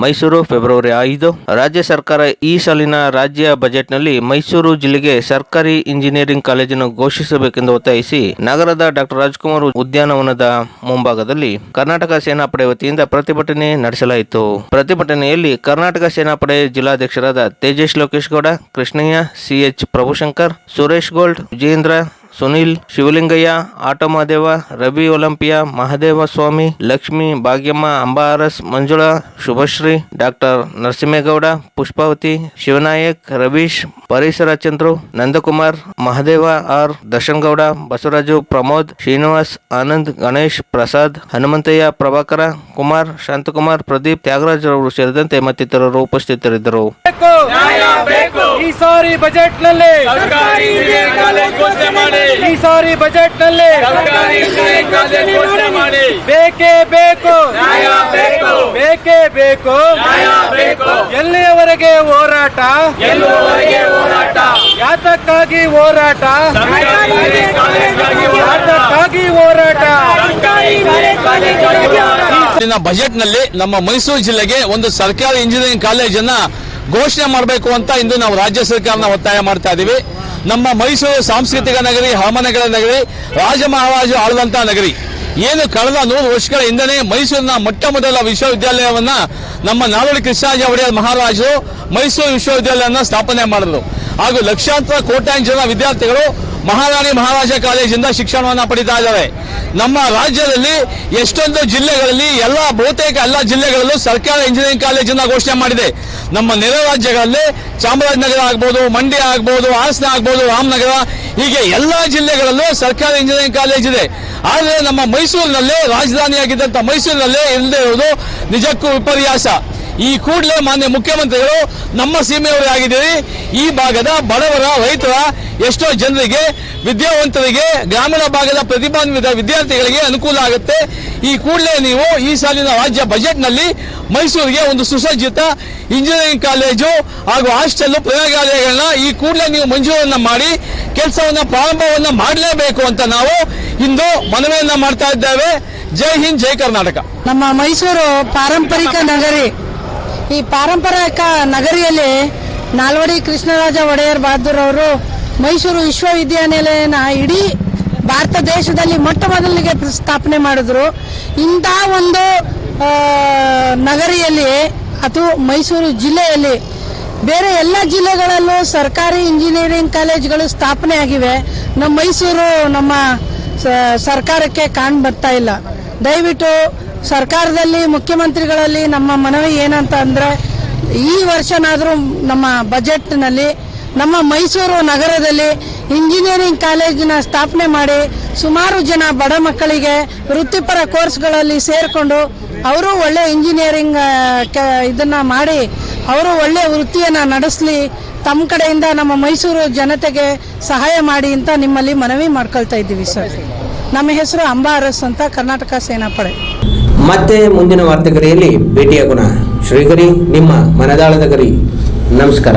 Mysuru February ಐದು. ರಾಜ್ಯ ಸರ್ಕಾರ ಈ ಸಾಲಿನ ರಾಜ್ಯ ಬಜೆಟ್ನಲ್ಲಿ ಮೈಸೂರು ಜಿಲ್ಲೆಗೆ ಸರ್ಕಾರಿ ಇಂಜಿನಿಯರಿಂಗ್ ಕಾಲೇಜನ್ನು ಘೋಷಿಸಬೇಕೆಂದು ಒತ್ತಾಯಿಸಿ ನಗರದ ಡಾಕ್ಟರ್ ರಾಜ್ಕುಮಾರ್ ಉದ್ಯಾನವನದ ಮುಂಭಾಗದಲ್ಲಿ ಕರ್ನಾಟಕ ಸೇನಾಪಡೆ ವತಿಯಿಂದ ಪ್ರತಿಭಟನೆ ನಡೆಸಲಾಯಿತು. ಪ್ರತಿಭಟನೆಯಲ್ಲಿ ಕರ್ನಾಟಕ ಸೇನಾಪಡೆ ಜಿಲ್ಲಾಧ್ಯಕ್ಷರಾದ ತೇಜಸ್ ಲೋಕೇಶ್ ಗೌಡ, ಕೃಷ್ಣಯ್ಯ ಸಿಎಚ್ ಪ್ರಭುಶಂಕರ್, ಸುರೇಶ್ ಗೋಲ್ಡ್ ವಿಜೇಂದ್ರ ಸುನಿಲ್, ಶಿವಲಿಂಗಯ್ಯ ಆಟೋಮದೇವ ರವಿ ಒಲಂಪಿಯಾ, ಮಹದೇವ ಸ್ವಾಮಿ, ಲಕ್ಷ್ಮಿ ಭಾಗ್ಯಮ್ಮ, ಅಂಬಾರಸ್, ಮಂಜುಳಾ, ಶುಭಶ್ರೀ, ಡಾಕ್ಟರ್ ನರಸಿಂಹೇಗೌಡ, ಪುಷ್ಪಾವತಿ, ಶಿವನಾಯಕ್, ರವೀಶ್, ಪರಿಸರ ಚಂದ್ರು, ನಂದಕುಮಾರ್, ಮಹದೇವ ಆರ್ ದರ್ಶನ್ ಗೌಡ ಬಸವರಾಜು ಪ್ರಮೋದ್, ಶ್ರೀನಿವಾಸ್, ಆನಂದ್, ಗಣೇಶ್, ಪ್ರಸಾದ್, ಹನುಮಂತಯ್ಯ, ಪ್ರಭಾಕರ, ಕುಮಾರ್, ಶಾಂತಕುಮಾರ್, ಪ್ರದೀಪ್, ತ್ಯಾಗರಾಜ್ ಅವರು ಸೇರಿದಂತೆ ಮತ್ತಿತರರು ಉಪಸ್ಥಿತರಿದ್ದರು. ಈ ಸಾರಿ ಬಜೆಟ್ ಈ ಸಾರಿ ಬಜೆಟ್ನಲ್ಲಿ ಸರ್ಕಾರಿ ಇಂಜಿನಿಯರಿಂಗ್ ಕಾಲೇಜ್ ಘೋಷಣೆ ಮಾಡಿ. ಬೇಕೇ ಬೇಕು. ನ್ಯಾಯ ಬೇಕು. ಬೇಕೇ ಬೇಕು. ನ್ಯಾಯ ಬೇಕು. ಎಲ್ಲಿಯವರೆಗೆ ಹೋರಾಟ? ಯಾತಕ್ಕಾಗಿ ಹೋರಾಟ? ಯಾತಕ್ಕಾಗಿ ಹೋರಾಟ? ಬಜೆಟ್ನಲ್ಲಿ ನಮ್ಮ ಮೈಸೂರು ಜಿಲ್ಲೆಗೆ ಒಂದು ಸರ್ಕಾರಿ ಇಂಜಿನಿಯರಿಂಗ್ ಕಾಲೇಜನ್ನ ಘೋಷಣೆ ಮಾಡಬೇಕು ಅಂತ ಇಂದು ನಾವು ರಾಜ್ಯ ಸರ್ಕಾರನ ಒತ್ತಾಯ ಮಾಡ್ತಾ ಇದ್ದೀವಿ ನಮ್ಮ ಮೈಸೂರು ಸಾಂಸ್ಕೃತಿಕ ನಗರಿ, ಹವಾಮಾನಗಳ ನಗರಿ ರಾಜ ಮಹಾರಾಜರು ಆಳುವಂತಹ ನಗರಿ. ಏನು ಕಳೆದ ನೂರು ವರ್ಷಗಳ ಹಿಂದನೇ ಮೈಸೂರಿನ ಮೊಟ್ಟ ಮೊದಲ ವಿಶ್ವವಿದ್ಯಾಲಯವನ್ನ ನಮ್ಮ ನಾಲ್ವಡಿ ಕೃಷ್ಣರಾಜ ಒಡೆಯರ್ ಮಹಾರಾಜರು ಮೈಸೂರು ವಿಶ್ವವಿದ್ಯಾಲಯವನ್ನು ಸ್ಥಾಪನೆ ಮಾಡಿದ್ರು. ಹಾಗೂ ಲಕ್ಷಾಂತರ ಕೋಟ್ಯಾಂಶ ಜನ ವಿದ್ಯಾರ್ಥಿಗಳು ಮಹಾರಾಣಿ ಮಹಾರಾಜ ಕಾಲೇಜಿಂದ ಶಿಕ್ಷಣವನ್ನು ಪಡಿತಾ ಇದ್ದಾರೆ. ನಮ್ಮ ರಾಜ್ಯದಲ್ಲಿ ಎಷ್ಟೊಂದು ಜಿಲ್ಲೆಗಳಲ್ಲಿ ಎಲ್ಲ ಬಹುತೇಕ ಎಲ್ಲ ಜಿಲ್ಲೆಗಳಲ್ಲೂ ಸರ್ಕಾರ ಇಂಜಿನಿಯರಿಂಗ್ ಕಾಲೇಜನ್ನ ಘೋಷಣೆ ಮಾಡಿದೆ. ನಮ್ಮ ನೆರೆ ರಾಜ್ಯಗಳಲ್ಲಿ ಚಾಮರಾಜನಗರ ಆಗ್ಬೋದು, ಮಂಡ್ಯ ಆಗ್ಬೋದು, ಹಾಸನ ಆಗ್ಬೋದು, ರಾಮನಗರ, ಹೀಗೆ ಎಲ್ಲ ಜಿಲ್ಲೆಗಳಲ್ಲೂ ಸರ್ಕಾರಿ ಇಂಜಿನಿಯರಿಂಗ್ ಕಾಲೇಜ್ ಇದೆ. ಆದರೆ ನಮ್ಮ ಮೈಸೂರಿನಲ್ಲೇ ರಾಜಧಾನಿಯಾಗಿದ್ದಂಥ ಮೈಸೂರಿನಲ್ಲೇ ಇಲ್ಲದೆ ಇರುವುದು ನಿಜಕ್ಕೂ ವಿಪರ್ಯಾಸ. ಈ ಕೂಡಲೇ ಮಾನ್ಯ ಮುಖ್ಯಮಂತ್ರಿಗಳು ನಮ್ಮ ಸೀಮೆಯವರೇ ಆಗಿದ್ದೀರಿ. ಈ ಭಾಗದ ಬಡವರ, ರೈತರ ಎಷ್ಟೋ ಜನರಿಗೆ ವಿದ್ಯಾವಂತರಿಗೆ ಗ್ರಾಮೀಣ ಭಾಗದ ಪ್ರತಿಭಾನ್ವಿತ ವಿದ್ಯಾರ್ಥಿಗಳಿಗೆ ಅನುಕೂಲ ಆಗುತ್ತೆ. ಈ ಕೂಡಲೇ ನೀವು ಈ ಸಾಲಿನ ರಾಜ್ಯ ಬಜೆಟ್ನಲ್ಲಿ ಮೈಸೂರಿಗೆ ಒಂದು ಸುಸಜ್ಜಿತ ಇಂಜಿನಿಯರಿಂಗ್ ಕಾಲೇಜು ಹಾಗೂ ಹಾಸ್ಟೆಲ್ ಪ್ರಯೋಗಾಲಯಗಳನ್ನ ಈ ಕೂಡಲೇ ನೀವು ಮಂಜೂರನ್ನ ಮಾಡಿ ಕೆಲಸವನ್ನ ಪ್ರಾರಂಭವನ್ನ ಮಾಡಲೇಬೇಕು ಅಂತ ನಾವು ಇಂದು ಮನವಿಯನ್ನ ಮಾಡ್ತಾ ಇದ್ದೇವೆ. ಜೈ ಹಿಂದ್, ಜೈ ಕರ್ನಾಟಕ. ನಮ್ಮ ಮೈಸೂರು ಪಾರಂಪರಿಕ ನಗರಿ. ಈ ಪಾರಂಪರಿಕ ನಗರಿಯಲ್ಲಿ ನಾಲ್ವಡಿ ಕೃಷ್ಣರಾಜ ಒಡೆಯರ್ ಬಹದ್ದೂರ್ ಅವರು ಮೈಸೂರು ವಿಶ್ವವಿದ್ಯಾನಿಲಯನ ಇಡೀ ಭಾರತ ದೇಶದಲ್ಲಿ ಮೊಟ್ಟ ಮೊದಲಿಗೆ ಸ್ಥಾಪನೆ ಮಾಡಿದ್ರು. ಇಂಥ ಒಂದು ನಗರಿಯಲ್ಲಿ ಅಥವಾ ಮೈಸೂರು ಜಿಲ್ಲೆಯಲ್ಲಿ ಬೇರೆ ಎಲ್ಲ ಜಿಲ್ಲೆಗಳಲ್ಲೂ ಸರ್ಕಾರಿ ಇಂಜಿನಿಯರಿಂಗ್ ಕಾಲೇಜ್ಗಳು ಸ್ಥಾಪನೆ ಆಗಿವೆ. ನಮ್ಮ ಮೈಸೂರು ನಮ್ಮ ಸರ್ಕಾರಕ್ಕೆ ಕಾಣ್ ಬರ್ತಾ ಇಲ್ಲ. ದಯವಿಟ್ಟು ಸರ್ಕಾರದಲ್ಲಿ, ಮುಖ್ಯಮಂತ್ರಿಗಳಲ್ಲಿ ನಮ್ಮ ಮನವಿ ಏನಂತ ಅಂದ್ರೆ ಈ ವರ್ಷನಾದರೂ ನಮ್ಮ ಬಜೆಟ್ನಲ್ಲಿ ನಮ್ಮ ಮೈಸೂರು ನಗರದಲ್ಲಿ ಇಂಜಿನಿಯರಿಂಗ್ ಕಾಲೇಜಿನ ಸ್ಥಾಪನೆ ಮಾಡಿ ಸುಮಾರು ಜನ ಬಡ ಮಕ್ಕಳಿಗೆ ವೃತ್ತಿಪರ ಕೋರ್ಸ್ಗಳಲ್ಲಿ ಸೇರಿಕೊಂಡು ಅವರು ಒಳ್ಳೆ ಇಂಜಿನಿಯರಿಂಗ್ ಇದನ್ನ ಮಾಡಿ ಅವರು ಒಳ್ಳೆ ವೃತ್ತಿಯನ್ನ ನಡೆಸಲಿ ತಮ್ಮ ಕಡೆಯಿಂದ ನಮ್ಮ ಮೈಸೂರು ಜನತೆಗೆ ಸಹಾಯ ಮಾಡಿ ಅಂತ ನಿಮ್ಮಲ್ಲಿ ಮನವಿ ಮಾಡ್ಕೊಳ್ತಾ ಇದ್ದೀವಿ ಸರ್. ನಮ್ಮ ಹೆಸರು ಅಂಬಾ ಅರಸ್ ಅಂತ ಕರ್ನಾಟಕ ಸೇನಾಪಡೆ ಮತ್ತೆ ಮುಂದಿನ ವಾರ್ತೆಗರಿಯಲ್ಲಿ ಭೇಟಿಯಾಗೋಣ. ಶ್ರೀಗರಿ, ನಿಮ್ಮ ಮನದಾಳದ ಗರಿ. ನಮಸ್ಕಾರ.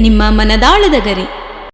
ನಿಮ್ಮ ಮನದಾಳದ ಗರಿ.